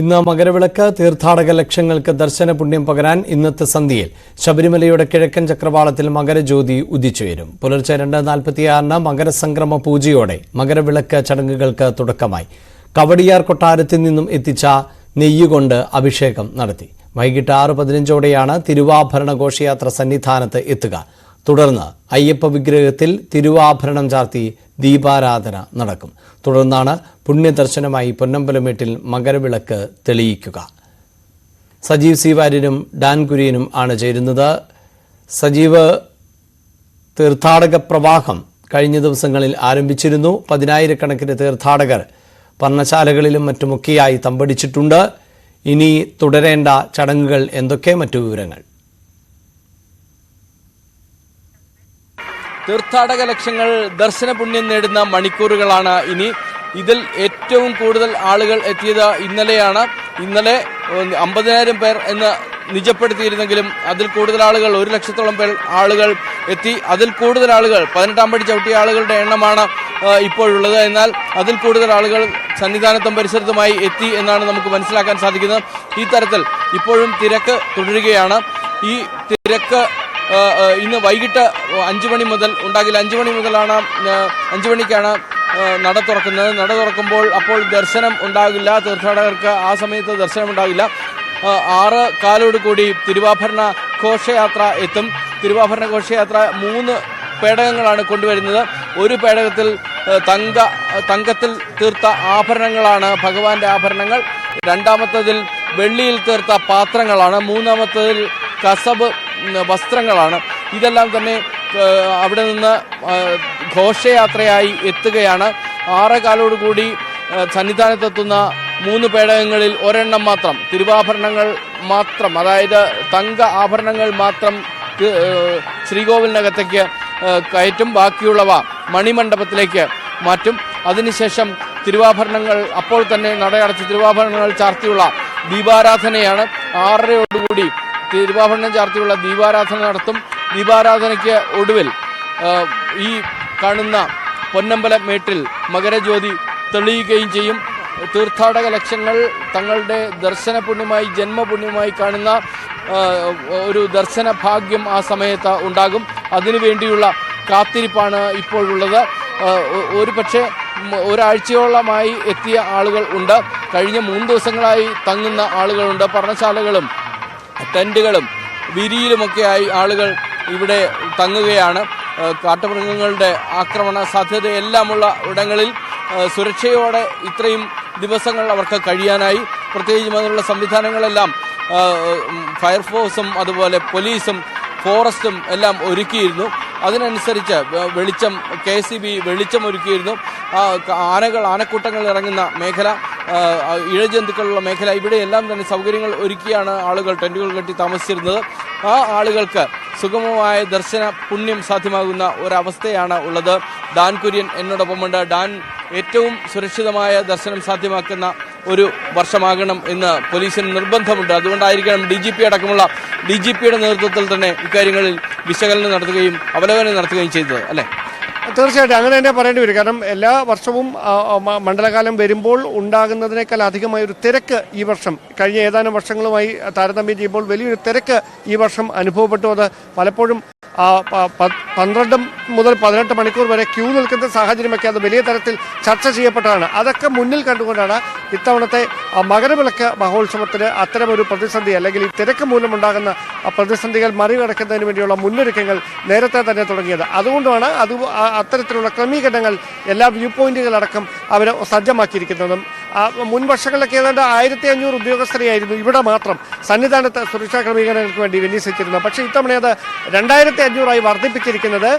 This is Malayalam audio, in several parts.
ഇന്ന് മകരവിളക്ക് തീർത്ഥാടക ലക്ഷങ്ങൾക്ക് ദർശന പുണ്യം പകരാൻ ഇന്നത്തെ സന്ധ്യയിൽ ശബരിമലയുടെ കിഴക്കൻ ചക്രവാളത്തിൽ മകരജ്യോതി ഉദിച്ചുയരും പുലർച്ചെ രണ്ട് നാൽപ്പത്തിയാറിന് മകരസംക്രമ പൂജയോടെ മകരവിളക്ക് ചടങ്ങുകൾക്ക് തുടക്കമായി. കവടിയാർ കൊട്ടാരത്തിൽ നിന്നും എത്തിച്ച നെയ്യുകൊണ്ട് അഭിഷേകം നടത്തി. വൈകിട്ട് ആറ് പതിനഞ്ചോടെയാണ് തിരുവാഭരണ ഘോഷയാത്ര സന്നിധാനത്ത് എത്തുക. തുടർന്ന് അയ്യപ്പ വിഗ്രഹത്തിൽ തിരുവാഭരണം ചാർത്തി ദീപാരാധന നടക്കും. തുടർന്നാണ് പുണ്യദർശനമായി പൊന്നമ്പലമേട്ടിൽ മകരവിളക്ക് തെളിയിക്കുക. സജീവ് സി വാര്യനും ഡാൻ കുര്യനും ആണ് ചേരുന്നത്. സജീവ് തീർത്ഥാടക പ്രവാഹം കഴിഞ്ഞ ദിവസങ്ങളിൽ ആരംഭിച്ചിരുന്നു. പതിനായിരക്കണക്കിന് തീർത്ഥാടകർ പർണശാലകളിലും മറ്റുമൊക്കെയായി തമ്പടിച്ചിട്ടുണ്ട്. ഇനി തുടരേണ്ട ചടങ്ങുകൾ എന്തൊക്കെ? മറ്റു വിവരങ്ങൾ. തീർത്ഥാടക ലക്ഷങ്ങൾ ദർശന പുണ്യം നേടുന്ന മണിക്കൂറുകളാണ് ഇനി. ഇതിൽ ഏറ്റവും കൂടുതൽ ആളുകൾ എത്തിയത് ഇന്നലെയാണ്. ഇന്നലെ അമ്പതിനായിരം പേർ എന്ന് നിജപ്പെടുത്തിയിരുന്നെങ്കിലും അതിൽ കൂടുതൽ ആളുകൾ ഒരു ലക്ഷത്തോളം പേർ ആളുകൾ എത്തി. അതിൽ കൂടുതൽ ആളുകൾ പതിനെട്ടാം പടി ചവിട്ടിയ ആളുകളുടെ എണ്ണമാണ് ഇപ്പോഴുള്ളത്. എന്നാൽ അതിൽ കൂടുതൽ ആളുകൾ സന്നിധാനത്തും പരിസരത്തുമായി എത്തി എന്നാണ് നമുക്ക് മനസ്സിലാക്കാൻ സാധിക്കുന്നത്. ഈ തരത്തിൽ ഇപ്പോഴും തിരക്ക് തുടരുകയാണ്. ഈ തിരക്ക് ഇന്ന് വൈകിട്ട് അഞ്ചു മണി മുതൽ ഉണ്ടാകില്ല അഞ്ചു മണി മുതലാണ് അഞ്ചു മണിക്കാണ് നട തുറക്കുന്നത്. നട തുറക്കുമ്പോൾ അപ്പോൾ ദർശനം ഉണ്ടാകില്ല. തീർത്ഥാടകർക്ക് ആ സമയത്ത് ദർശനം ഉണ്ടാകില്ല. ആറ് കാലോട് കൂടി തിരുവാഭരണ ഘോഷയാത്ര എത്തും. തിരുവാഭരണ ഘോഷയാത്ര മൂന്ന് പേടകങ്ങളാണ് കൊണ്ടുവരുന്നത്. ഒരു പേടകത്തിൽ തങ്ക തങ്കത്തിൽ തീർത്ത ആഭരണങ്ങളാണ് ഭഗവാന്റെ ആഭരണങ്ങൾ. രണ്ടാമത്തതിൽ വെള്ളിയിൽ തീർത്ത പാത്രങ്ങളാണ്. മൂന്നാമത്തതിൽ കസബ് വസ്ത്രങ്ങളാണ്. ഇതെല്ലാം തന്നെ അവിടെ നിന്ന് ഘോഷയാത്രയായി എത്തുകയാണ്. ആറ് കാലോടുകൂടി ആ, സന്നിധാനത്തെത്തുന്ന മൂന്ന് പേടകങ്ങളിൽ ഒരെണ്ണം മാത്രം തിരുവാഭരണങ്ങൾ മാത്രം അതായത് തങ്ക ആഭരണങ്ങൾ മാത്രം ശ്രീകോവിലിനകത്തേക്ക് കയറ്റും. ബാക്കിയുള്ളവ മണിമണ്ഡപത്തിലേക്ക് മാറ്റും. അതിനുശേഷം തിരുവാഭരണങ്ങൾ അപ്പോൾ തന്നെ നടയടച്ച് തിരുവാഭരണങ്ങൾ ചാർത്തിയുള്ള ദീപാരാധനയാണ്. ആറരയോടുകൂടി തിരുവാഭരണം ചാർത്തിയുള്ള ദീപാരാധന നടത്തും. ദീപാരാധനയ്ക്ക് ഒടുവിൽ ഈ കാണുന്ന പൊന്നമ്പല മേട്ടിൽ മകരജ്യോതി തെളിയുകയും ചെയ്യും. തീർത്ഥാടക ലക്ഷങ്ങൾ തങ്ങളുടെ ദർശന പുണ്യമായി ജന്മപുണ്യമായി കാണുന്ന ഒരു ദർശന ഭാഗ്യം ആ സമയത്ത് ഉണ്ടാകും. അതിനുവേണ്ടിയുള്ള കാത്തിരിപ്പാണ് ഇപ്പോഴുള്ളത്. ഒരു പക്ഷേ ഒരാഴ്ചയോളമായി എത്തിയ ആളുകൾ ഉണ്ട്. കഴിഞ്ഞ മൂന്ന് ദിവസങ്ങളായി തങ്ങുന്ന ആളുകളുണ്ട്. പർണശാലകളും ടെന്റുകളും വിരിയിലുമൊക്കെയായി ആളുകൾ ഇവിടെ തങ്ങുകയാണ്. കാട്ടുമൃഗങ്ങളുടെ ആക്രമണ സാധ്യതയെല്ലാമുള്ള ഇടങ്ങളിൽ സുരക്ഷയോടെ ഇത്രയും ദിവസങ്ങൾ അവർക്ക് കഴിയാനായി. പ്രത്യേകിച്ചും അതിനുള്ള സംവിധാനങ്ങളെല്ലാം ഫയർഫോഴ്സും അതുപോലെ പോലീസും ഫോറസ്റ്റും എല്ലാം ഒരുക്കിയിരുന്നു. അതിനനുസരിച്ച് വെളിച്ചം കെ സി ബി വെളിച്ചം ഒരുക്കിയിരുന്നു. ആനകൾ ആനക്കൂട്ടങ്ങൾ ഇറങ്ങുന്ന മേഖല ഇഴജന്തുക്കളുള്ള മേഖല. ഇവിടെയെല്ലാം തന്നെ സൗകര്യങ്ങൾ ഒരുക്കിയാണ് ആളുകൾ ടെന്റുകൾ കെട്ടി താമസിച്ചിരുന്നത്. ആ ആളുകൾക്ക് സുഗമമായ ദർശന പുണ്യം സാധ്യമാകുന്ന ഒരവസ്ഥയാണ് ഉള്ളത്. ഡാൻ കുര്യൻ എന്നോടൊപ്പമുണ്ട് ഡാൻ ഏറ്റവും സുരക്ഷിതമായ ദർശനം സാധ്യമാക്കുന്ന ഒരു വർഷമാകണം എന്ന് പോലീസിന് നിർബന്ധമുണ്ട്. അതുകൊണ്ടായിരിക്കണം ഡി ജി പി അടക്കമുള്ള ഡി ജി പിയുടെ നേതൃത്വത്തിൽ തന്നെ ഇക്കാര്യങ്ങളിൽ വിശകലനം നടത്തുകയും അവലോകനം നടത്തുകയും ചെയ്തത് അല്ലേ? തീർച്ചയായിട്ടും. അങ്ങനെ തന്നെ പറയേണ്ടി വരും. കാരണം എല്ലാ വർഷവും മണ്ഡലകാലം വരുമ്പോൾ ഉണ്ടാകുന്നതിനേക്കാൾ അധികമായ ഒരു തിരക്ക് ഈ വർഷം കഴിഞ്ഞ ഏതാനും വർഷങ്ങളുമായി താരതമ്യം ചെയ്യുമ്പോൾ വലിയൊരു തിരക്ക് ഈ വർഷം അനുഭവപ്പെട്ടു. അത് പലപ്പോഴും പന്ത്രണ്ട് മുതൽ പതിനെട്ട് മണിക്കൂർ വരെ ക്യൂ നിൽക്കുന്ന സാഹചര്യമൊക്കെ അത് വലിയ തരത്തിൽ ചർച്ച ചെയ്യപ്പെട്ടതാണ്. അതൊക്കെ മുന്നിൽ കണ്ടുകൊണ്ടാണ് ഇത്തവണത്തെ മകരവിളക്ക് മഹോത്സവത്തിന് അത്തരമൊരു പ്രതിസന്ധി അല്ലെങ്കിൽ ഈ തിരക്ക് മൂലമുണ്ടാകുന്ന പ്രതിസന്ധികൾ മറികടക്കുന്നതിന് വേണ്ടിയുള്ള മുന്നൊരുക്കങ്ങൾ നേരത്തെ തന്നെ തുടങ്ങിയത്. അതുകൊണ്ടാണ് അത് അത്തരത്തിലുള്ള ക്രമീകരണങ്ങൾ എല്ലാ വ്യൂ പോയിന്റുകളടക്കം അവർ സജ്ജമാക്കിയിരിക്കുന്നതും. മുൻവർഷങ്ങളിലൊക്കെ മുൻ വർഷങ്ങളിലൊക്കെ ഏതാണ്ട് ആയിരത്തി അഞ്ഞൂറ് ഉദ്യോഗസ്ഥരെയായിരുന്നു. ഇവിടെ മാത്രം സന്നിധാനത്ത് സുരക്ഷാ ക്രമീകരണങ്ങൾക്ക് വേണ്ടി വിന്യസിച്ചിരുന്നത്. പക്ഷേ ഇത്തവണ അത് രണ്ടായിരത്തി അഞ്ഞൂറായി വർദ്ധിപ്പിച്ചിരിക്കുന്നത്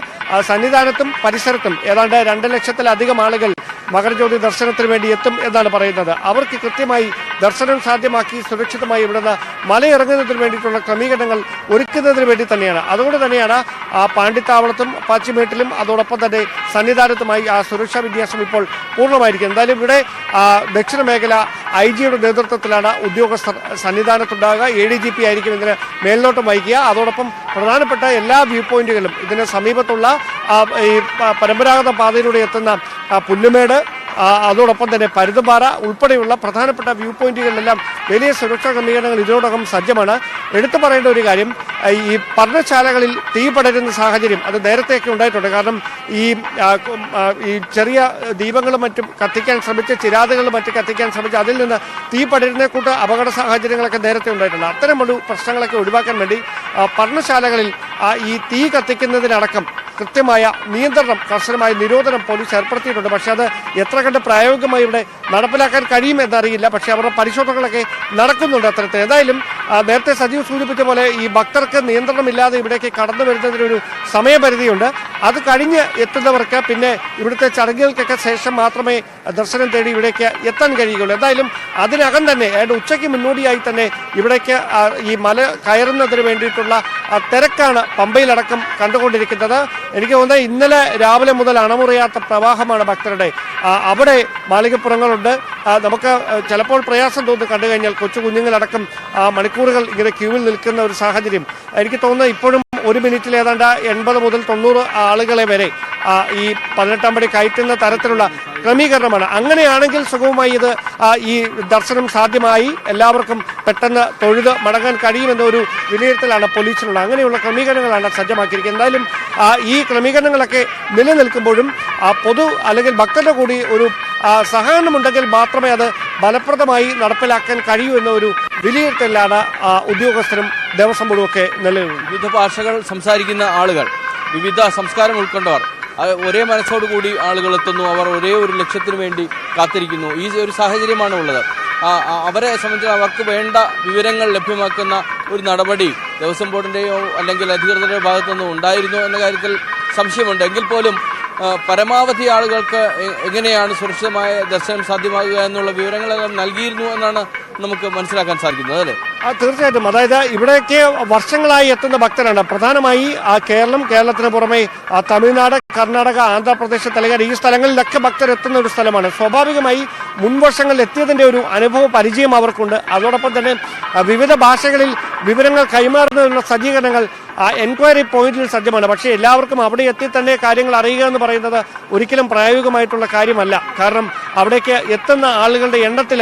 സന്നിധാനത്തും പരിസരത്തും ഏതാണ്ട് രണ്ട് ലക്ഷത്തിലധികം ആളുകൾ മകരജ്യോതി ദർശനത്തിന് വേണ്ടി എത്തും എന്നാണ് പറയുന്നത്. അവർക്ക് കൃത്യമായി ദർശനം സാധ്യമാക്കി സുരക്ഷിതമായി ഇവിടുന്ന് മലയിറങ്ങുന്നതിന് വേണ്ടിയിട്ടുള്ള ക്രമീകരണങ്ങൾ ഒരുക്കുന്നതിന് വേണ്ടി തന്നെയാണ്. അതുകൊണ്ട് തന്നെയാണ് ആ പാണ്ഡിത്താവളത്തും പാച്ചിമേട്ടിലും അതോടൊപ്പം തന്നെ സന്നിധാനത്തുമായി ആ സുരക്ഷാ വിന്യാസം ഇപ്പോൾ പൂർണമായിരിക്കും എന്തായാലും ഇവിടെ ദക്ഷിണ മേഖല ഐ ജിയുടെ നേതൃത്വത്തിലാണ് ഉദ്യോഗസ്ഥർ സന്നിധാനത്തുണ്ടാകുക എ ഡി ജി പി ആയിരിക്കും ഇതിന് മേൽനോട്ടം വഹിക്കുക. അതോടൊപ്പം പ്രധാനപ്പെട്ട എല്ലാ വ്യൂ പോയിന്റുകളും ഇതിന് സമീപത്തുള്ള ഈ പരമ്പരാഗത പാതയിലൂടെ എത്തുന്ന പുല്ലുമേട് അതോടൊപ്പം തന്നെ പരുതുപാറ ഉൾപ്പെടെയുള്ള പ്രധാനപ്പെട്ട വ്യൂ പോയിന്റുകളിലെല്ലാം വലിയ സുരക്ഷാ ക്രമീകരണങ്ങൾ ഇതിനോടകം സജ്ജമാണ്. എടുത്തു പറയേണ്ട ഒരു കാര്യം ഈ പർണശാലകളിൽ തീ പടരുന്ന സാഹചര്യം അത് നേരത്തെയൊക്കെ ഉണ്ടായിട്ടുണ്ട്. കാരണം ഈ ഈ ചെറിയ ദീപങ്ങളും മറ്റും കത്തിക്കാൻ ശ്രമിച്ച് ചിരാതുകളും മറ്റും കത്തിക്കാൻ ശ്രമിച്ച് അതിൽ നിന്ന് തീ പടരുന്ന കൂട്ട അപകട സാഹചര്യങ്ങളൊക്കെ നേരത്തെ ഉണ്ടായിട്ടുണ്ട്. അത്തരമൊരു പ്രശ്നങ്ങളൊക്കെ ഒഴിവാക്കാൻ വേണ്ടി പർണശാലകളിൽ ഈ തീ കത്തിക്കുന്നതിനടക്കം കൃത്യമായ നിയന്ത്രണം കർശനമായ നിരോധനം പോലീസ് ഏർപ്പെടുത്തിയിട്ടുണ്ട്. പക്ഷേ അത് എത്ര കണ്ട് പ്രായോഗികമായി ഇവിടെ നടപ്പിലാക്കാൻ കഴിയുമെന്നറിയില്ല പക്ഷേ അവരുടെ പരിശോധനകളൊക്കെ നടക്കുന്നുണ്ട് അത്തരത്തിൽ. ഏതായാലും നേരത്തെ സജീവ് സൂചിപ്പിച്ച പോലെ ഈ ഭക്തർക്ക് നിയന്ത്രണമില്ലാതെ ഇവിടേക്ക് കടന്നു വരുന്നതിനൊരു സമയപരിധിയുണ്ട്. അത് കഴിഞ്ഞ് എത്തുന്നവർക്ക് പിന്നെ ഇവിടുത്തെ ചടങ്ങുകൾക്കൊക്കെ ശേഷം മാത്രമേ ദർശനം തേടി ഇവിടേക്ക് എത്താൻ കഴിയുകയുള്ളൂ. എന്തായാലും അതിനകം തന്നെ അതിന്റെ ഉച്ചയ്ക്ക് മുന്നോടിയായി തന്നെ ഇവിടേക്ക് ഈ മല കയറുന്നതിന് വേണ്ടിയിട്ടുള്ള തിരക്കാണ് പമ്പയിലടക്കം കണ്ടുകൊണ്ടിരിക്കുന്നത്. എനിക്ക് തോന്നുന്നത് ഇന്നലെ രാവിലെ മുതൽ അണമുറിയാത്ത പ്രവാഹമാണ് ഭക്തരുടെ. അവിടെ മാളികപ്പുറങ്ങളുണ്ട്. നമുക്ക് ചിലപ്പോൾ പ്രയാസം തോന്നുന്നു കണ്ടു കഴിഞ്ഞാൽ കൊച്ചു കുഞ്ഞുങ്ങളടക്കം ആ, മണിക്കൂറുകൾ ഇങ്ങനെ ക്യൂവിൽ നിൽക്കുന്ന ഒരു സാഹചര്യം. എനിക്ക് തോന്നുന്നത് ഇപ്പോഴും ഒരു മിനിറ്റിൽ ഏതാണ്ട് എൺപത് മുതൽ തൊണ്ണൂറ് ആളുകളെ വരെ ഈ പതിനെട്ടാം പടി കയറ്റുന്ന തരത്തിലുള്ള ക്രമീകരണമാണ്. അങ്ങനെയാണെങ്കിൽ സുഗമമായി ഇത് ഈ ദർശനം സാധ്യമായി. എല്ലാവർക്കും പെട്ടെന്ന് തൊഴുത് മടങ്ങാൻ കഴിയുമെന്ന ഒരു വിലയിരുത്തലാണ് പോലീസിനുള്ള അങ്ങനെയുള്ള ക്രമീകരണങ്ങളാണ് സജ്ജമാക്കിയിരിക്കുന്നത്. എന്തായാലും ഈ ക്രമീകരണങ്ങളൊക്കെ നിലനിൽക്കുമ്പോഴും പൊതു അല്ലെങ്കിൽ ഭക്തരുടെ കൂടി ഒരു സഹകരണമുണ്ടെങ്കിൽ മാത്രമേ അത് ഫലപ്രദമായി നടപ്പിലാക്കാൻ കഴിയൂ എന്ന ഒരു വിലയിരുത്തലാണ് ഉദ്യോഗസ്ഥരും ദേവസ്വം ബോർഡും ഒക്കെ വിവിധ ഭാഷകൾ സംസാരിക്കുന്ന ആളുകൾ വിവിധ സംസ്കാരം ഉൾക്കൊണ്ടവർ ഒരേ മനസ്സോടുകൂടി ആളുകൾ എത്തുന്നു അവർ ഒരേ ഒരു ലക്ഷ്യത്തിന് വേണ്ടി കാത്തിരിക്കുന്നു. ഈ ഒരു സാഹചര്യമാണ് ഉള്ളത്. അവരെ സംബന്ധിച്ച് അവർക്ക് വേണ്ട വിവരങ്ങൾ ലഭ്യമാക്കുന്ന ഒരു നടപടി ദേവസ്വം ബോർഡിന്റെയോ അല്ലെങ്കിൽ അധികൃതരുടെയോ ഭാഗത്തുനിന്നോ ഉണ്ടായിരുന്നു എന്ന കാര്യത്തിൽ സംശയമുണ്ട്. എങ്കിൽ പോലും പരമാവധി ആളുകൾക്ക് എങ്ങനെയാണ് സുരക്ഷിതമായ ദർശനം സാധ്യമാകുക എന്നുള്ള വിവരങ്ങളെല്ലാം നൽകിയിരുന്നു എന്നാണ് നമുക്ക് മനസ്സിലാക്കാൻ സാധിക്കുന്നത് അല്ലേ? തീർച്ചയായിട്ടും. അതായത് ഇവിടേക്ക് വർഷങ്ങളായി എത്തുന്ന ഭക്തരാണ്. പ്രധാനമായി ആ കേരളം കേരളത്തിന് പുറമെ ആ തമിഴ്നാട് കർണാടക ആന്ധ്രാപ്രദേശ് തെലങ്കാന ഈ സ്ഥലങ്ങളിലൊക്കെ ഭക്തർ എത്തുന്ന ഒരു സ്ഥലമാണ്. സ്വാഭാവികമായി മുൻവർഷങ്ങളിൽ എത്തിയതിന്റെ ഒരു അനുഭവ പരിചയം അവർക്കുണ്ട്. അതോടൊപ്പം തന്നെ വിവിധ ഭാഷകളിൽ വിവരങ്ങൾ കൈമാറുന്നതിനുള്ള സജ്ജീകരണങ്ങൾ എൻക്വയറി പോയിന്റിൽ സജ്ജമാണ്. പക്ഷേ എല്ലാവർക്കും അവിടെ എത്തി തന്നെ കാര്യങ്ങൾ അറിയുക എന്ന് പറയുന്നത് ഒരിക്കലും പ്രായോഗികമായിട്ടുള്ള കാര്യമല്ല. കാരണം അവിടേക്ക് എത്തുന്ന ആളുകളുടെ എണ്ണത്തിൽ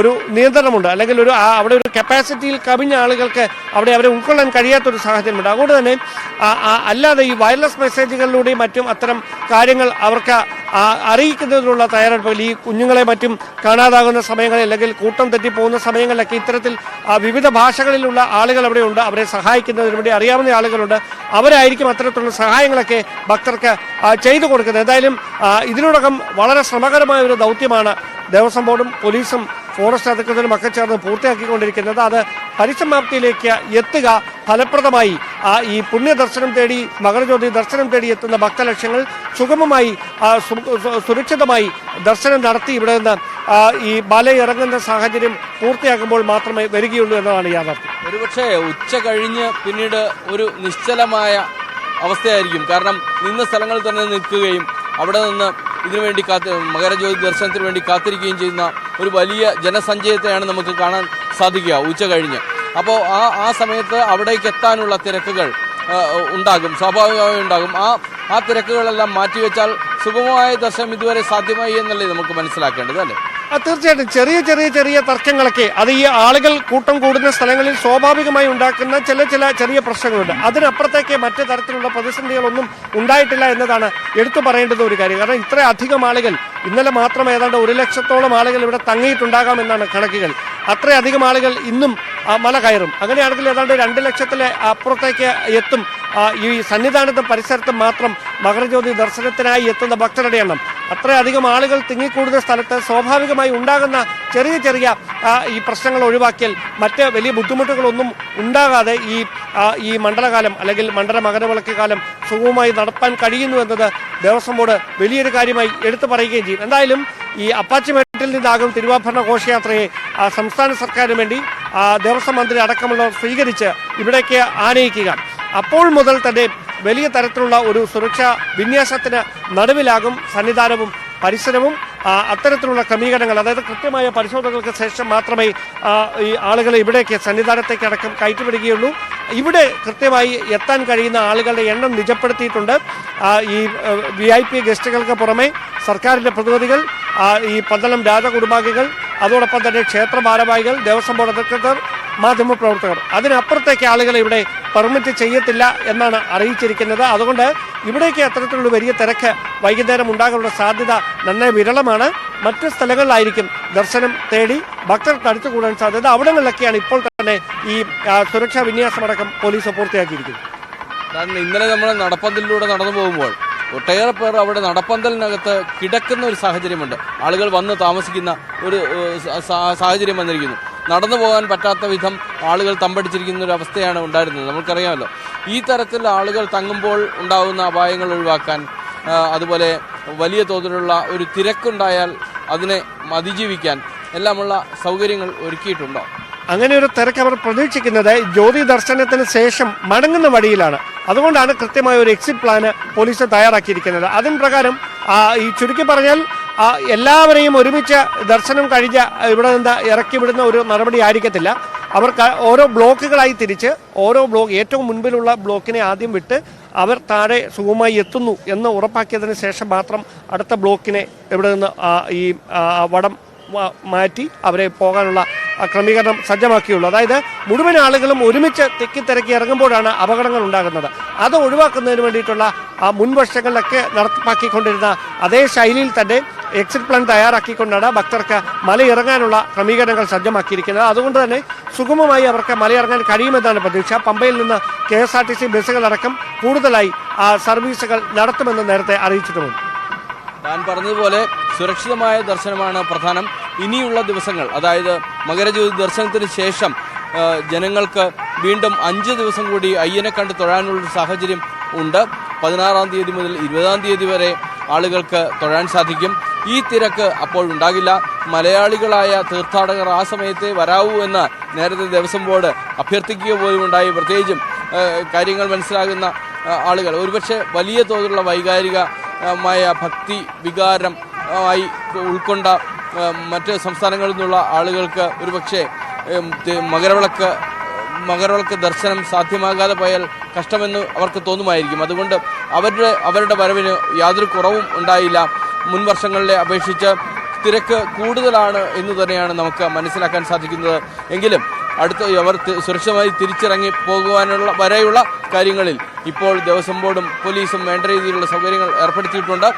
ഒരു നിയന്ത്രണമുണ്ട്. അല്ലെങ്കിൽ ഒരു അവിടെ ഒരു കപ്പാസിറ്റിയിൽ കവിഞ്ഞ ആളുകൾക്ക് അവിടെ അവരെ ഉൾക്കൊള്ളാൻ കഴിയാത്തൊരു സാഹചര്യമുണ്ട്. അതുകൊണ്ട് തന്നെ അല്ലാതെ ഈ വയർലെസ് മെസ്സേജുകളിലൂടെയും മറ്റും അത്തരം കാര്യങ്ങൾ അവർക്ക് അറിയിക്കുന്നതിനുള്ള തയ്യാറെടുപ്പുകൾ ഈ കുഞ്ഞുങ്ങളെ മറ്റും കാണാതാകുന്ന സമയങ്ങളിൽ അല്ലെങ്കിൽ കൂട്ടം തെറ്റിപ്പോകുന്ന സമയങ്ങളിലൊക്കെ ഇത്തരത്തിൽ വിവിധ ഭാഷകളിലുള്ള ആളുകൾ അവിടെ ഉണ്ട്. അവരെ സഹായിക്കുന്നതിന് വേണ്ടി അറിയാവുന്ന ആളുകളുണ്ട്. അവരായിരിക്കും അത്തരത്തിലുള്ള സഹായങ്ങളൊക്കെ ഭക്തർക്ക് ചെയ്തു കൊടുക്കുന്നത്. എന്തായാലും ഇതിനോടകം വളരെ ശ്രമകരമായ ഒരു ദൗത്യമാണ് ദേവസ്വം ബോർഡും പോലീസും ഫോറസ്റ്റ് അധികൃതരും ഒക്കെ ചേർന്ന് പൂർത്തിയാക്കിക്കൊണ്ടിരിക്കുന്നത്. അത് പരിസമാപ്തിയിലേക്ക് എത്തുക ഫലപ്രദമായി. ആ ഈ പുണ്യദർശനം തേടി മകരജ്യോതി ദർശനം തേടി എത്തുന്ന ഭക്തലക്ഷ്യങ്ങൾ സുഗമമായി സുരക്ഷിതമായി ദർശനം നടത്തി ഇവിടെ നിന്ന് ഈ മല ഇറങ്ങുന്ന സാഹചര്യം പൂർത്തിയാക്കുമ്പോൾ മാത്രമേ വരികയുള്ളൂ എന്നതാണ് യാഥാർത്ഥ്യം. ഒരുപക്ഷെ ഉച്ച കഴിഞ്ഞ് പിന്നീട് ഒരു നിശ്ചലമായ അവസ്ഥയായിരിക്കും. കാരണം നിന്ന സ്ഥലങ്ങളിൽ തന്നെ നിൽക്കുകയും അവിടെ നിന്ന് ഇതിനുവേണ്ടി കാത്ത് മകരജ്യോതി ദർശനത്തിന് വേണ്ടി കാത്തിരിക്കുകയും ചെയ്യുന്ന ഒരു വലിയ ജനസഞ്ചയത്തെയാണ് നമുക്ക് കാണാൻ സാധിക്കുക ഉച്ച കഴിഞ്ഞ്. അപ്പോൾ ആ ആ സമയത്ത് അവിടേക്ക് എത്താനുള്ള തിരക്കുകൾ ഉണ്ടാകും. സ്വാഭാവികമായി ഉണ്ടാകും. ആ ആ തിരക്കുകളെല്ലാം മാറ്റിവെച്ചാൽ സുഗമമായ ദർശനം ഇതുവരെ സാധ്യമായി എന്നല്ലേ നമുക്ക് മനസ്സിലാക്കേണ്ടത് അല്ലേ? തീർച്ചയായിട്ടും. ചെറിയ ചെറിയ ചെറിയ തർക്കങ്ങളൊക്കെ. അത് ഈ ആളുകൾ കൂട്ടം കൂടുന്ന സ്ഥലങ്ങളിൽ സ്വാഭാവികമായി ഉണ്ടാക്കുന്ന ചില ചില ചെറിയ പ്രശ്നങ്ങളുണ്ട്. അതിനപ്പുറത്തേക്ക് മറ്റു തരത്തിലുള്ള പ്രതിസന്ധികളൊന്നും ഉണ്ടായിട്ടില്ല എന്നതാണ് എടുത്തു പറയേണ്ടുന്ന ഒരു കാര്യം. കാരണം ഇത്ര അധികം ആളുകൾ ഇന്നലെ മാത്രം ഏതാണ്ട് ഒരു ലക്ഷത്തോളം ആളുകൾ ഇവിടെ തങ്ങിയിട്ടുണ്ടാകാം എന്നാണ് കണക്കുകൾ. അത്രയധികം ആളുകൾ ഇന്നും മല കയറും. അങ്ങനെയാണെങ്കിൽ ഏതാണ്ട് രണ്ട് ലക്ഷത്തിലെ അപ്പുറത്തേക്ക് എത്തും. ഈ സന്നിധാനത്തും പരിസരത്തും മാത്രം മകരജ്യോതി ദർശനത്തിനായി എത്തുന്ന ഭക്തരുടെ എണ്ണം. അത്രയധികം ആളുകൾ തിങ്ങിക്കൂടുന്ന സ്ഥലത്ത് സ്വാഭാവികമായി ഉണ്ടാകുന്ന ചെറിയ ചെറിയ ഈ പ്രശ്നങ്ങൾ ഒഴിവാക്കിയാൽ മറ്റ് വലിയ ബുദ്ധിമുട്ടുകളൊന്നും ഉണ്ടാകാതെ ഈ ഈ മണ്ഡലകാലം അല്ലെങ്കിൽ മണ്ഡല മകരവിളക്ക് കാലം സുഗമമായി നടത്താൻ കഴിയുന്നു എന്നത് ദേവസ്വം ബോർഡ് വലിയൊരു കാര്യമായി എടുത്തു പറയുകയും ചെയ്യും. എന്തായാലും ഈ അപ്പാച്ചിമേട്ടിൽ നിന്നാകും തിരുവാഭരണ ഘോഷയാത്രയെ സംസ്ഥാന സർക്കാരിന് വേണ്ടി ദേവസ്വം മന്ത്രി അടക്കമുള്ളവർ സ്വീകരിച്ച് ഇവിടേക്ക് ആനയിക്കുക. അപ്പോൾ മുതൽ തന്നെ വലിയ തരത്തിലുള്ള ഒരു സുരക്ഷാ വിന്യാസത്തിന് നടുവിലാകും സന്നിധാനവും പരിസരവും. അത്തരത്തിലുള്ള ക്രമീകരണങ്ങൾ അതായത് കൃത്യമായ പരിശോധനകൾക്ക് ശേഷം മാത്രമേ ഈ ആളുകളെ ഇവിടേക്ക് സന്നിധാനത്തേക്ക് അടക്കം കയറ്റിവിടുകയുള്ളൂ. ഇവിടെ കൃത്യമായി എത്താൻ കഴിയുന്ന ആളുകളുടെ എണ്ണം നിജപ്പെടുത്തിയിട്ടുണ്ട്. ഈ വി ഐ പി ഗസ്റ്റുകൾക്ക് പുറമെ സർക്കാരിന്റെ പ്രതിനിധികൾ ഈ പന്തളം രാജകുടുംബാംഗങ്ങൾ അതോടൊപ്പം തന്നെ ക്ഷേത്ര ഭാരവാഹികൾ ദേവസ്വം ബോർഡ് അധികൃതർ മാധ്യമപ്രവർത്തകർ. അതിനപ്പുറത്തേക്ക് ആളുകൾ ഇവിടെ പെർമിറ്റ് ചെയ്യത്തില്ല എന്നാണ് അറിയിച്ചിരിക്കുന്നത്. അതുകൊണ്ട് ഇവിടേക്ക് അത്തരത്തിലുള്ള വലിയ തിരക്ക് വൈകുന്നേരം ഉണ്ടാകാനുള്ള സാധ്യത നന്നായി വിരളമാണ്. മറ്റ് സ്ഥലങ്ങളിലായിരിക്കും ദർശനം തേടി ഭക്തർ തടിച്ചുകൂടാൻ സാധ്യത. അവിടങ്ങളിലൊക്കെയാണ് ഇപ്പോൾ തന്നെ ഈ സുരക്ഷാ വിന്യാസമടക്കം പോലീസ് പൂർത്തിയാക്കിയിരിക്കുന്നത്. കാരണം ഇന്നലെ നമ്മൾ നടപ്പന്തലിലൂടെ നടന്നു പോകുമ്പോൾ ഒട്ടേറെ പേർ അവിടെ നടപ്പന്തലിനകത്ത് കിടക്കുന്ന ഒരു സാഹചര്യമുണ്ട്. ആളുകൾ വന്ന് താമസിക്കുന്ന ഒരു സാഹചര്യം വന്നിരിക്കുന്നു. നടന്നു പോകാൻ പറ്റാത്ത വിധം ആളുകൾ തമ്പടിച്ചിരിക്കുന്ന ഒരു അവസ്ഥയാണ് ഉണ്ടായിരുന്നത്. നമുക്കറിയാമല്ലോ. ഈ തരത്തിൽ ആളുകൾ തങ്ങുമ്പോൾ ഉണ്ടാകുന്ന അപായങ്ങൾ ഒഴിവാക്കാൻ അതുപോലെ വലിയ തോതിലുള്ള ഒരു തിരക്കുണ്ടായാൽ അതിനെ അതിജീവിക്കാൻ എല്ലാമുള്ള സൗകര്യങ്ങൾ ഒരുക്കിയിട്ടുണ്ടോ? അങ്ങനെ ഒരു തിരക്ക് അവർ പ്രതീക്ഷിക്കുന്നത് ജ്യോതി ദർശനത്തിന് ശേഷം മടങ്ങുന്ന വഴിയിലാണ്. അതുകൊണ്ടാണ് കൃത്യമായ ഒരു എക്സിറ്റ് പ്ലാന് പോലീസ് തയ്യാറാക്കിയിരിക്കുന്നത്. അതിൻ പ്രകാരം ഈ ചുരുക്കി പറഞ്ഞാൽ എല്ലാവരെയും ഒരുമിച്ച് ദർശനം കഴിഞ്ഞ ഇവിടെ നിന്ന് ഇറക്കി വിടുന്ന ഒരു നടപടി ആയിരിക്കത്തില്ല. അവർ ഓരോ ബ്ലോക്കുകളായി തിരിച്ച് ഓരോ ബ്ലോക്ക് ഏറ്റവും മുൻപിലുള്ള ബ്ലോക്കിനെ ആദ്യം വിട്ട് അവർ താഴെ സുഖമായി എത്തുന്നു എന്ന് ഉറപ്പാക്കിയതിന് ശേഷം മാത്രം അടുത്ത ബ്ലോക്കിനെ ഇവിടെ നിന്ന് ഈ വടം മാറ്റി അവരെ പോകാനുള്ള ക്രമീകരണം സജ്ജമാക്കിയുള്ളൂ. അതായത് മുഴുവൻ ആളുകളും ഒരുമിച്ച് തെക്കി തിരക്കി ഇറങ്ങുമ്പോഴാണ് അപകടങ്ങൾ ഉണ്ടാകുന്നത്. അത് ഒഴിവാക്കുന്നതിന് വേണ്ടിയിട്ടുള്ള മുൻവർഷങ്ങളിലൊക്കെ നടപ്പാക്കിക്കൊണ്ടിരുന്ന അതേ ശൈലിയിൽ തന്നെ എക്സിറ്റ് പ്ലാൻ തയ്യാറാക്കിക്കൊണ്ടാണ് ഭക്തർക്ക് മലയിറങ്ങാനുള്ള ക്രമീകരണങ്ങൾ സജ്ജമാക്കിയിരിക്കുന്നത്. അതുകൊണ്ട് തന്നെ സുഗമമായി അവർക്ക് മലയിറങ്ങാൻ കഴിയുമെന്നാണ് പ്രതീക്ഷ. പമ്പയിൽ നിന്ന് K S R T C ബസ്സുകളടക്കം കൂടുതലായി സർവീസുകൾ നടത്തുമെന്ന് നേരത്തെ അറിയിച്ചിട്ടുമുണ്ട്. താൻ പറഞ്ഞതുപോലെ സുരക്ഷിതമായ ദർശനമാണ് പ്രധാനം. ഇനിയുള്ള ദിവസങ്ങൾ അതായത് മകരജ്യോതി ദർശനത്തിന് ശേഷം ജനങ്ങൾക്ക് വീണ്ടും അഞ്ച് ദിവസം കൂടി അയ്യനെ കണ്ട് തൊഴാനുള്ള സാഹചര്യം ഉണ്ട്. പതിനാറാം തീയതി മുതൽ ഇരുപതാം തീയതി വരെ ആളുകൾക്ക് തൊഴാൻ സാധിക്കും. ഈ തിരക്ക് അപ്പോൾ ഉണ്ടാകില്ല. മലയാളികളായ തീർത്ഥാടകർ ആ സമയത്തെ വരാവൂ എന്ന് നേരത്തെ ദേവസ്വം ബോർഡ് അഭ്യർത്ഥിക്കുക പോലും ഉണ്ടായി. പ്രത്യേകിച്ചും കാര്യങ്ങൾ മനസ്സിലാകുന്ന ആളുകൾ. ഒരുപക്ഷെ വലിയ തോതിലുള്ള വൈകാരികമായ ഭക്തി വികാരം ആയി ഉൾക്കൊണ്ട മറ്റ് സംസ്ഥാനങ്ങളിൽ നിന്നുള്ള ആളുകൾക്ക് ഒരുപക്ഷെ മകരവിളക്ക് മകരവിളക്ക് ദർശനം സാധ്യമാകാതെ പോയാൽ കഷ്ടമെന്ന് അവർക്ക് തോന്നുമായിരിക്കും. അതുകൊണ്ട് അവരുടെ അവരുടെ വരവിന് യാതൊരു കുറവും ഉണ്ടായില്ല. മുൻ വർഷങ്ങളിലെ അപേക്ഷിച്ച് തിരക്ക് കൂടുതലാണ് എന്ന് തന്നെയാണ് നമുക്ക് മനസ്സിലാക്കാൻ സാധിക്കുന്നത്. എങ്കിലും അടുത്ത അവർ സുരക്ഷിതമായി തിരിച്ചിറങ്ങി പോകുവാനുള്ള വരെയുള്ള കാര്യങ്ങളിൽ ഇപ്പോൾ ദേവസ്വം ബോർഡും പോലീസും വേണ്ട രീതിയിലുള്ള സൗകര്യങ്ങൾ ഏർപ്പെടുത്തിയിട്ടുണ്ട്.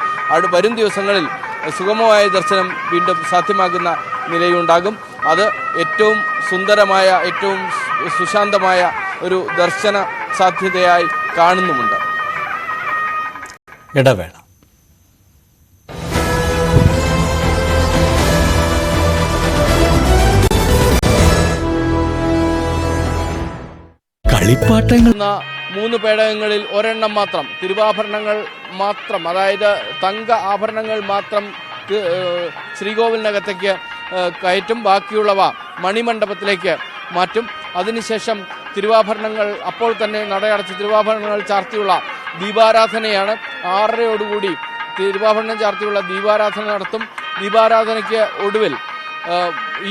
വരും ദിവസങ്ങളിൽ സുഗമമായ ദർശനം വീണ്ടും സാധ്യമാകുന്ന നിലയുണ്ടാകും അത് ഏറ്റവും സുന്ദരമായ ഏറ്റവും സുശാന്തമായ ഒരു ദർശന സാധ്യതയായി കാണുന്നുമുണ്ട്. ഇടവേള. കളിപ്പാട്ടങ്ങൾ മൂന്ന് പേടകങ്ങളിൽ ഒരെണ്ണം മാത്രം തിരുവാഭരണങ്ങൾ മാത്രം അതായത് തങ്ക ആഭരണങ്ങൾ മാത്രം ശ്രീകോവിലിനകത്തേക്ക് കയറ്റും. ബാക്കിയുള്ളവ മണിമണ്ഡപത്തിലേക്ക് മാറ്റും. അതിനുശേഷം തിരുവാഭരണങ്ങൾ അപ്പോൾ തന്നെ നടയടച്ച് തിരുവാഭരണങ്ങൾ ചാർത്തിയുള്ള ദീപാരാധനയാണ്. ആറരയോടുകൂടി തിരുവാഭരണം ചാർത്തിയുള്ള ദീപാരാധന നടത്തും. ദീപാരാധനയ്ക്ക് ഒടുവിൽ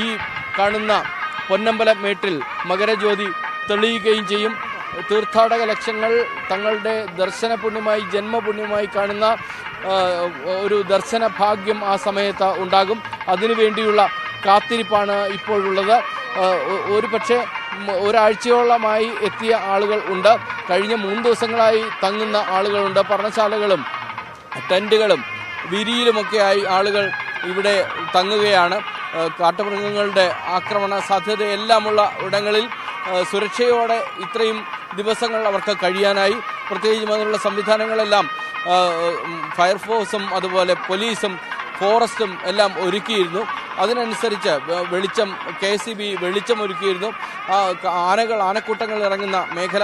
ഈ കാണുന്ന പൊന്നമ്പല മേട്ടിൽ മകരജ്യോതി തെളിയുകയും ചെയ്യും. തീർത്ഥാടക ലക്ഷ്യങ്ങൾ തങ്ങളുടെ ദർശന പുണ്യമായി ജന്മപുണ്യമായി കാണുന്ന ഒരു ദർശന ഭാഗ്യം ആ സമയത്ത് ഉണ്ടാകും. അതിനുവേണ്ടിയുള്ള കാത്തിരിപ്പാണ് ഇപ്പോഴുള്ളത് ഒരു പക്ഷേ ഒരാഴ്ചയോളമായി എത്തിയ ആളുകൾ ഉണ്ട്. കഴിഞ്ഞ മൂന്ന് ദിവസങ്ങളായി തങ്ങുന്ന ആളുകളുണ്ട്. പർണശാലകളും ടെന്റുകളും വിരിയിലുമൊക്കെയായി ആളുകൾ ഇവിടെ തങ്ങുകയാണ്. കാട്ടുമൃഗങ്ങളുടെ ആക്രമണ സാധ്യതയെല്ലാമുള്ള ഇടങ്ങളിൽ സുരക്ഷയോടെ ഇത്രയും ദിവസങ്ങൾ അവർക്ക് കഴിയാനായി പ്രത്യേകിച്ചും അതിനുള്ള സംവിധാനങ്ങളെല്ലാം ഫയർഫോഴ്സും അതുപോലെ പോലീസും ഫോറസ്റ്റും എല്ലാം ഒരുക്കിയിരുന്നു. അതിനനുസരിച്ച് വെളിച്ചം കെ സി ബി വെളിച്ചം ഒരുക്കിയിരുന്നു. ആനകൾ ആനക്കൂട്ടങ്ങൾ ഇറങ്ങുന്ന മേഖല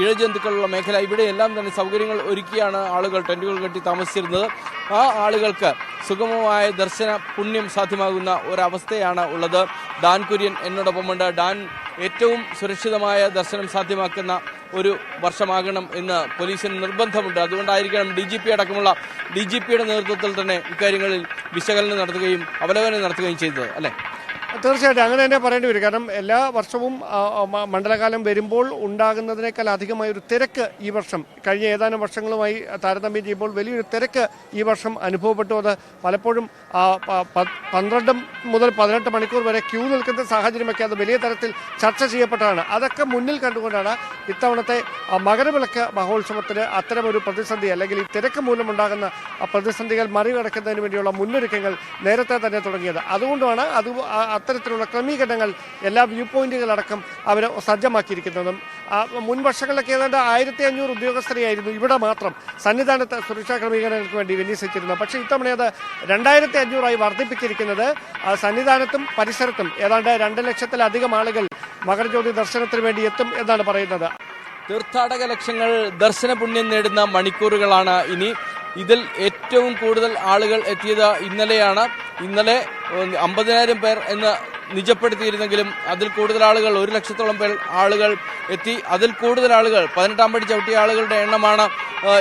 ഇഴജന്തുക്കളുള്ള മേഖല ഇവിടെയെല്ലാം തന്നെ സൗകര്യങ്ങൾ ഒരുക്കിയാണ് ആളുകൾ ടെന്റുകൾ കെട്ടി താമസിച്ചിരുന്നത്. ആ ആളുകൾക്ക് സുഗമമായ ദർശന പുണ്യം സാധ്യമാകുന്ന ഒരവസ്ഥയാണ് ഉള്ളത്. ഡാൻ കുര്യൻ എന്നോടൊപ്പമുണ്ട്. ഡാൻ ഏറ്റവും സുരക്ഷിതമായ ദർശനം സാധ്യമാക്കുന്ന ഒരു വർഷമാകണം എന്ന് പോലീസിന് നിർബന്ധമുണ്ട്. അതുകൊണ്ടായിരിക്കണം ഡി ജി പി അടക്കമുള്ള ഡി ജി പിയുടെ നേതൃത്വത്തിൽ തന്നെ ഇക്കാര്യങ്ങളിൽ വിശകലനം നടത്തുകയും അവലോകനം നടത്തുകയും ചെയ്തത് അല്ലേ? തീർച്ചയായിട്ടും അങ്ങനെ തന്നെ പറയേണ്ടി വരും. കാരണം എല്ലാ വർഷവും മണ്ഡലകാലം വരുമ്പോൾ ഉണ്ടാകുന്നതിനേക്കാൾ അധികമായ ഒരു തിരക്ക് ഈ വർഷം കഴിഞ്ഞ ഏതാനും വർഷങ്ങളുമായി താരതമ്യം ചെയ്യുമ്പോൾ വലിയൊരു തിരക്ക് ഈ വർഷം അനുഭവപ്പെട്ടു. അത് പലപ്പോഴും പന്ത്രണ്ട് മുതൽ പതിനെട്ട് മണിക്കൂർ വരെ ക്യൂ നിൽക്കുന്ന സാഹചര്യമൊക്കെ അത് വലിയ തരത്തിൽ ചർച്ച ചെയ്യപ്പെട്ടതാണ്. അതൊക്കെ മുന്നിൽ കണ്ടുകൊണ്ടാണ് ഇത്തവണത്തെ മകരവിളക്ക് മഹോത്സവത്തിന് അത്തരമൊരു പ്രതിസന്ധി അല്ലെങ്കിൽ ഈ തിരക്ക് മൂലമുണ്ടാകുന്ന പ്രതിസന്ധികൾ മറികടക്കുന്നതിന് വേണ്ടിയുള്ള മുന്നൊരുക്കങ്ങൾ നേരത്തെ തന്നെ തുടങ്ങിയത്. അതുകൊണ്ടാണ് അത് അത്തരത്തിലുള്ള ക്രമീകരണങ്ങൾ എല്ലാ വ്യൂ പോയിന്റുകളടക്കം അവർ സജ്ജമാക്കിയിരിക്കുന്നതും മുൻവർഷങ്ങളിലൊക്കെ മുൻ വർഷങ്ങളിലൊക്കെ ഏതാണ്ട് ആയിരത്തി അഞ്ഞൂറ് ഉദ്യോഗസ്ഥരെയായിരുന്നു. ഇവിടെ മാത്രം സന്നിധാനത്ത് സുരക്ഷാ ക്രമീകരണങ്ങൾക്ക് വേണ്ടി വിന്യസിച്ചിരുന്നത് പക്ഷേ ഇത്തവണ അത് രണ്ടായിരത്തി അഞ്ഞൂറായി വർദ്ധിപ്പിച്ചിരിക്കുന്നത് സന്നിധാനത്തും പരിസരത്തും. ഏതാണ്ട് രണ്ട് ലക്ഷത്തിലധികം ആളുകൾ മകരജ്യോതി ദർശനത്തിന് വേണ്ടി എത്തും എന്നാണ് പറയുന്നത്. തീർത്ഥാടക ലക്ഷങ്ങൾ ദർശന പുണ്യം നേടുന്ന മണിക്കൂറുകളാണ് ഇനി. ഇതിൽ ഏറ്റവും കൂടുതൽ ആളുകൾ എത്തിയത് ഇന്നലെയാണ്. ഇന്നലെ അമ്പതിനായിരം പേർ എന്ന് നിജപ്പെടുത്തിയിരുന്നെങ്കിലും അതിൽ കൂടുതൽ ആളുകൾ ഒരു ലക്ഷത്തോളം പേർ ആളുകൾ എത്തി. അതിൽ കൂടുതൽ ആളുകൾ പതിനെട്ടാം പടി ചവിട്ടിയ ആളുകളുടെ എണ്ണമാണ്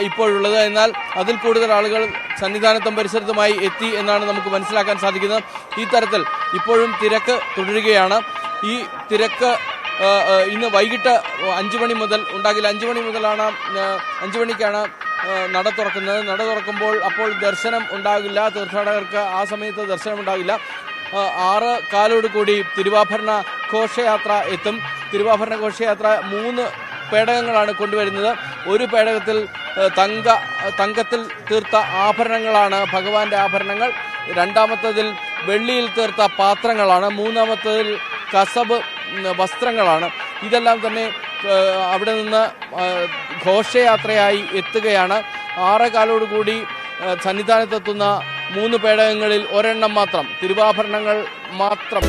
ഇപ്പോഴുള്ളത്. എന്നാൽ അതിൽ കൂടുതൽ ആളുകൾ സന്നിധാനത്തും പരിസരത്തുമായി എത്തി എന്നാണ് നമുക്ക് മനസ്സിലാക്കാൻ സാധിക്കുന്നത്. ഈ തരത്തിൽ ഇപ്പോഴും തിരക്ക് തുടരുകയാണ്. ഈ തിരക്ക് ഇന്ന് വൈകിട്ട് അഞ്ചു മണി മുതൽ ഉണ്ടാകില്ല അഞ്ചു മണി മുതലാണ് അഞ്ചു മണിക്കാണ് നട തുറക്കുന്നത്. നട തുറക്കുമ്പോൾ അപ്പോൾ ദർശനം ഉണ്ടാകില്ല. തീർത്ഥാടകർക്ക് ആ സമയത്ത് ദർശനം ഉണ്ടാകില്ല. ആറ് കാലോട് കൂടി തിരുവാഭരണ ഘോഷയാത്ര എത്തും. തിരുവാഭരണ ഘോഷയാത്ര മൂന്ന് പേടകങ്ങളാണ് കൊണ്ടുവരുന്നത്. ഒരു പേടകത്തിൽ തങ്ക തങ്കത്തിൽ തീർത്ത ആഭരണങ്ങളാണ് ഭഗവാന്റെ ആഭരണങ്ങൾ. രണ്ടാമത്തതിൽ വെള്ളിയിൽ തീർത്ത പാത്രങ്ങളാണ്. മൂന്നാമത്തതിൽ കസബ് വസ്ത്രങ്ങളാണ്. ഇതെല്ലാം തന്നെ അവിടെ നിന്ന് ഘോഷയാത്രയായി എത്തുകയാണ്. ആറേകാലോടുകൂടി സന്നിധാനത്തെത്തുന്ന മൂന്ന് പേടകങ്ങളിൽ ഒരെണ്ണം മാത്രം. തിരുവാഭരണങ്ങൾ മാത്രം.